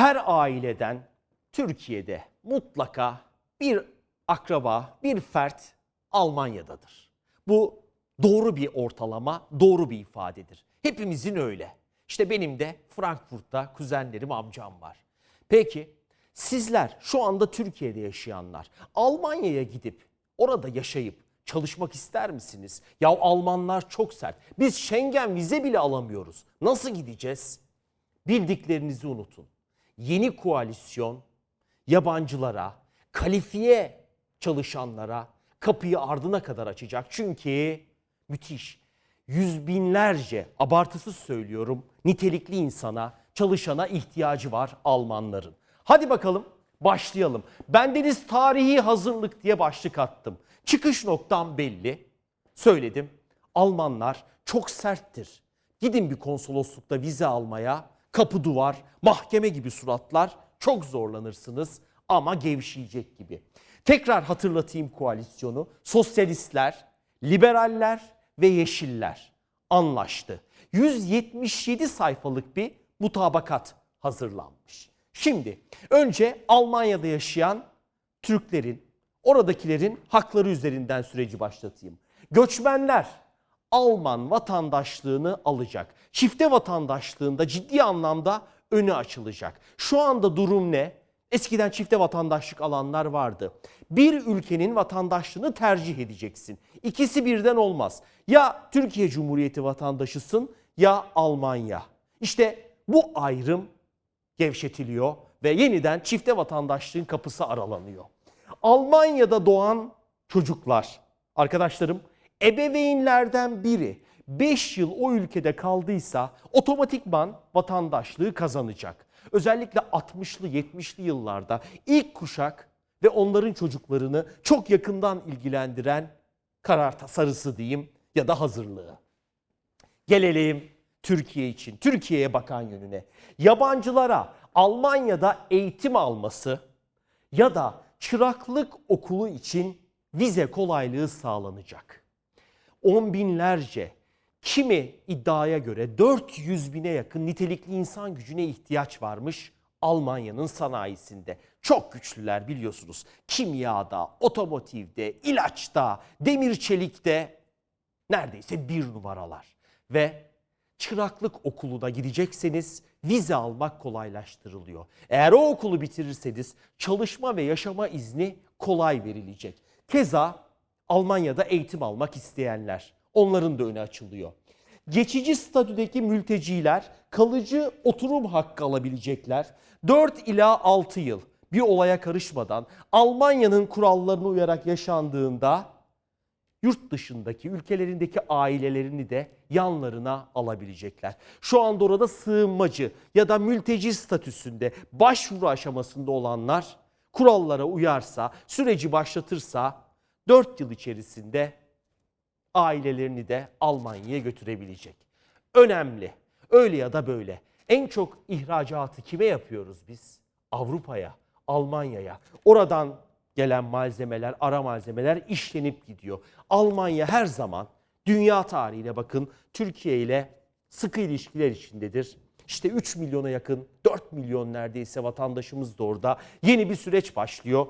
Her aileden Türkiye'de mutlaka bir akraba, bir fert Almanya'dadır. Bu doğru bir ortalama, doğru bir ifadedir. Hepimizin öyle. İşte benim de Frankfurt'ta kuzenlerim, amcam var. Peki sizler şu anda Türkiye'de yaşayanlar Almanya'ya gidip orada yaşayıp çalışmak ister misiniz? Ya Almanlar çok sert. Biz Schengen vize bile alamıyoruz. Nasıl gideceğiz? Bildiklerinizi unutun. Yeni koalisyon yabancılara, kalifiye çalışanlara kapıyı ardına kadar açacak. Çünkü müthiş. Yüz binlerce, abartısız söylüyorum, nitelikli insana, çalışana ihtiyacı var Almanların. Hadi bakalım başlayalım. Bendeniz tarihi hazırlık diye başlık attım. Çıkış noktam belli. Söyledim. Almanlar çok serttir. Gidin bir konsoloslukta vize almaya, kapı duvar, mahkeme gibi suratlar çok zorlanırsınız ama gevşeyecek gibi. Tekrar hatırlatayım koalisyonu. Sosyalistler, liberaller ve yeşiller anlaştı. 177 sayfalık bir mutabakat hazırlanmış. Şimdi önce Almanya'da yaşayan Türklerin, oradakilerin hakları üzerinden süreci başlatayım. Göçmenler Alman vatandaşlığını alacak. Çifte vatandaşlığında ciddi anlamda önü açılacak. Şu anda durum ne? Eskiden çifte vatandaşlık alanlar vardı. Bir ülkenin vatandaşlığını tercih edeceksin. İkisi birden olmaz. Ya Türkiye Cumhuriyeti vatandaşısın ya Almanya. İşte bu ayrım gevşetiliyor ve yeniden çifte vatandaşlığın kapısı aralanıyor. Almanya'da doğan çocuklar, arkadaşlarım, ebeveynlerden biri 5 yıl o ülkede kaldıysa otomatikman vatandaşlığı kazanacak. Özellikle 60'lı 70'li yıllarda ilk kuşak ve onların çocuklarını çok yakından ilgilendiren karar tasarısı diyeyim ya da hazırlığı. Gelelim Türkiye için, Türkiye'ye bakan yönüne. Yabancılara Almanya'da eğitim alması ya da çıraklık okulu için vize kolaylığı sağlanacak. On binlerce, kimi iddiaya göre 400 bine yakın nitelikli insan gücüne ihtiyaç varmış Almanya'nın sanayisinde. Çok güçlüler biliyorsunuz. Kimyada, otomotivde, ilaçta, demir çelikte neredeyse bir numaralar. Ve çıraklık okuluna gidecekseniz vize almak kolaylaştırılıyor. Eğer o okulu bitirirseniz çalışma ve yaşama izni kolay verilecek. Keza Almanya'da eğitim almak isteyenler onların da önü açılıyor. Geçici statüdeki mülteciler kalıcı oturum hakkı alabilecekler. 4 ila 6 yıl bir olaya karışmadan Almanya'nın kurallarına uyarak yaşandığında yurt dışındaki ülkelerindeki ailelerini de yanlarına alabilecekler. Şu anda orada sığınmacı ya da mülteci statüsünde başvuru aşamasında olanlar kurallara uyarsa, süreci başlatırsa 4 yıl içerisinde ailelerini de Almanya'ya götürebilecek. Önemli. Öyle ya da böyle. En çok ihracatı kime yapıyoruz biz? Avrupa'ya, Almanya'ya. Oradan gelen malzemeler, ara malzemeler işlenip gidiyor. Almanya her zaman dünya tarihine bakın Türkiye ile sıkı ilişkiler içindedir. İşte 3 milyona yakın, 4 milyon neredeyse vatandaşımız da orada. Yeni bir süreç başlıyor.